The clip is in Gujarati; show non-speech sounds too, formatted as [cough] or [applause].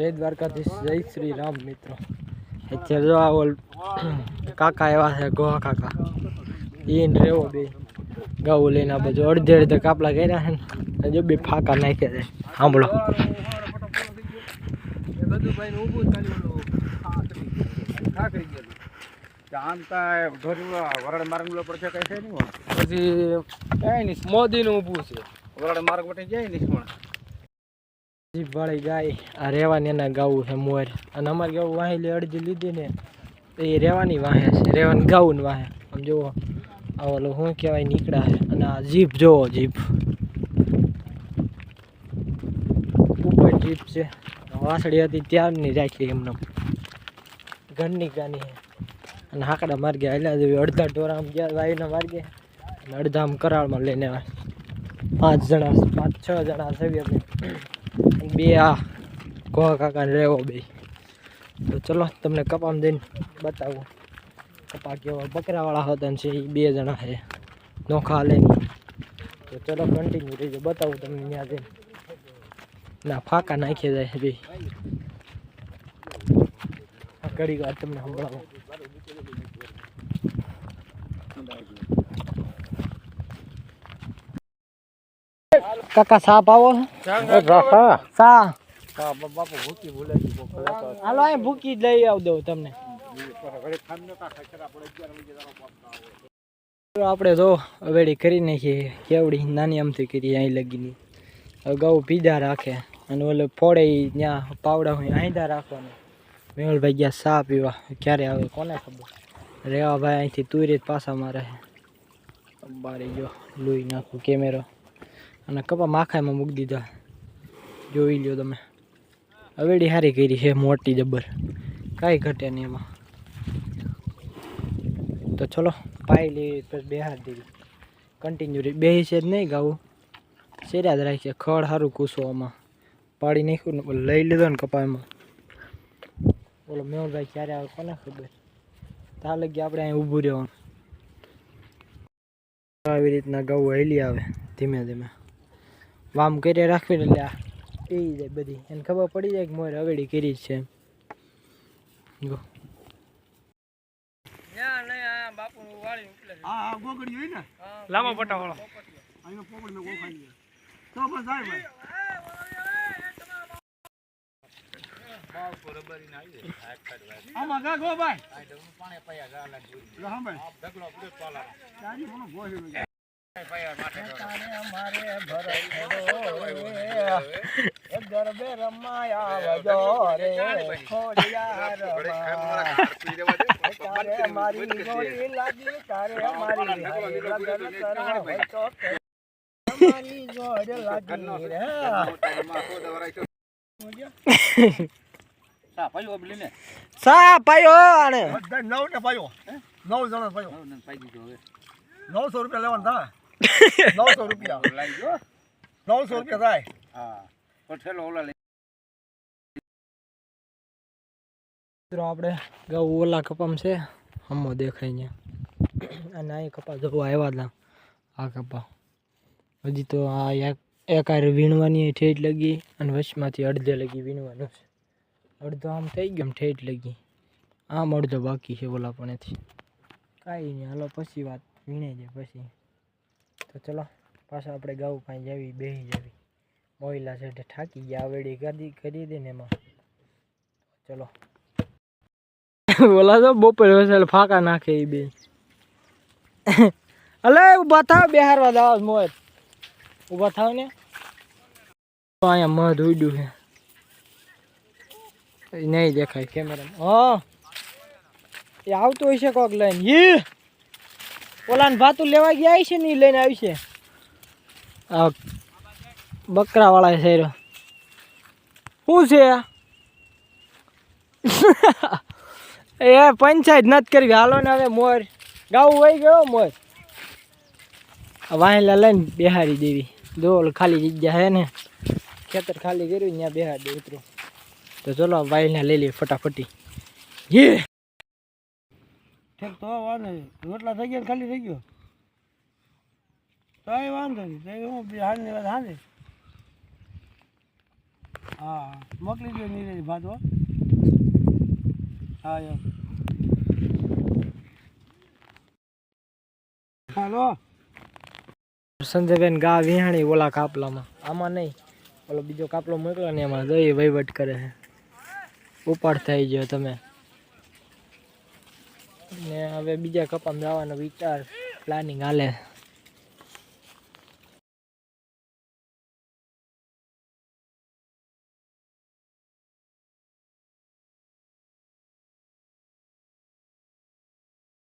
જય દ્વારકાધીશ જય શ્રી રામ મિત્રો. અત્યારે જો આ ઓલ કાકા એવા છે ગોવા કાકા. ઈન રેવો બે ગાઉ લઈને આ બાજુ અડધે અડધે કાપલા કર્યા છે ને હજુ બે ફાકા નાખ્યા છે. સાંભળો મોદી વરડ માર્ગ પડશે કઈ છે નહીં પછી કઈ મોદીનું ઊભું છે. વરડ માર્ગ વટે જાય નહીં જીભ વાળી ગાય. આ રેવાની એના ગાવું છે મોર. અને અમારે ગાવું વાહેલી અડધી લીધી ને એ રેવાની વાહે છે. રેવાની ગાવું ને વાહે. આમ જુઓ, આ ઓલો શું કહેવાય નીકળ્યા છે. અને આ જીભ જોવો જીભ. ઉપર જીભ છે. વાસળી હતી ત્યારની રાખી એમને. ઘરની ગાની અને હાકડા માર્ગે હાલ્યા જેવી અડધા ઢોરા આમ ગયા વાયુના માર્ગે. અને અડધા આમ કરાળમાં લઈને પાંચ જણા પાંચ છ જણા છે બે આ ગોવા કાકા રહેવો બે તો ચલો તમને કપામ દઈને બતાવું કપા કેવા બકરાવાળા હતા છે એ બે જણા છે નોખા લે તો ચલો કન્ટિન્યુ રહીજો બતાવું તમને ત્યાં જઈને ના ફાકા નાખી જાય બે ઘડી વાર તમને સંભળાવું કાકા સાપ આવો સા બાપુ ભૂકી ભૂલાઈ ગયું હાલો અહીં ભૂકી જ લઈ આવ દઉં તમને. તો આપણે જો અવેડી કરી નાખીએ કેવડી નાની આમથી કરી અહીં લગીની. હવે ગૌ પીધા રાખે અને ઓલો ફોડે ઈ ત્યાં પાવડા હોય આંધા રાખવાનું. મેહુલભાઈ ગયા સા પીવા ક્યારે આવે કોને ખબર? રેવા ભાઈ અહીંથી તુરી જ પાછા મારે. બારી જો લોહી નાખું કેમેરો. અને કપા માખામાં મૂકી દીધા. જોઈ લ્યો તમે. હવેડી હારી કરી છે મોટી જબર. કાંઈ ઘટે નહીં એમાં. તો ચલો પાઈ લઈ પછી બેહાર દીધી. કન્ટિન્યુ રહી. બેહી છે જ નહીં ગાવું. શેર્યા જ રાખીએ ખડ સારું કૂસો આમાં. પાડી નાખ્યું ને ઓલો લઈ લીધો ને કપામાં ઓલો મેહુલભાઈ ક્યારે આવે કોને ખબર? ત્યાં લગી આપણે અહીં ઊભું રહેવાનું. આવી રીતના ગાવું હેલી આવે ધીમે ધીમે. વામ કરી રાખવી ને એટલે આ પી જાય બધી. એને ખબર પડી જાય કે મોર હવેડી કરી છે જો લાંબા ગા હા ભાઈ. ગરબે રમાયા વજો રે ખોડિયા રમા તારે મારી ગોળી લાગી તારે મારી લગન કરાવે તો મારી ગોળ લાગી રે સા પાયો. આને નવ ને પાયો નવ જણા પાયો નવસો રૂપિયા લેવાના નવસો રૂપિયા નવસો રૂપિયા થાય મિત્રો આપણે ગૌ ઓલા કપામ છે. હમો દેખાય ત્યાં અને અહીં કપા જોવા આવ્યા હતા આ કપા. હજી તો આ એક એક હારે વીણવાની ઠેઠ લગી અને વચમાંથી અડધે લગી વીણવાનું છે. અડધો આમ થઈ ગયો આમ ઠેઠ લગી. આમ અડધો બાકી છે ઓલા પણેથી. કાંઈ નહીં હાલો પછી વાત. વીણે જાય પછી. તો ચલો, પાછા આપણે ગાઉ પાસે જવી, બેહી જવી. મોહિલા છે ઠાકી ગયા, આવેડી કરી કરી દે ને એમાં. ચલો. બોલા તો બપોર વસેલ ફાકા નાખે એ બે અલે ઊભા થાવ બેહારવા દાવ મોર ઊભા થાવ ને. અહીંયા મધ ઉડ્યું છે. નહીં દેખાય કેમેરા હા. એ આવતું છે કોક લઈને. યે ઓલાને ભાતું લેવા ગયા છે ને લઈને આવી છે. બકરા વાળા છે શું છે? [laughs] એ પંચાયત નથી કરવી. હાલો ને હવે મોર. ગાવું વહી ગયો મોર. વાહેલા લઈને બેહારી દેવી. દોલ ખાલી જગ્યા હે ને. ખેતર ખાલી કર્યું ત્યાં બેહારી દે ઉતરું. તો ચલો વાયલા લઈ લઈએ ફટાફટી. યે! ઠીક તો વાંધો નહીં. રોટલા થઈ ગયા ને ખાલી થઈ ગયો? તો એ વાંધો નહીં. તો એ હું હાલની વાત હાલે. હા, મોકલી દો નીરજ ભાત, હો. હા એમ હાલો. સંજયબેન ગા વિહાણી ઓલા કાપલામાં. આમાં નહીં. ઓલો બીજો કાપલો મોકલો ને એમાં. જઈ વહીવટ કરે છે ઉપાડ થઈ ગયો તમે. ને હવે બીજા કપામાં જવાનો વિચાર પ્લાનિંગ હાલે.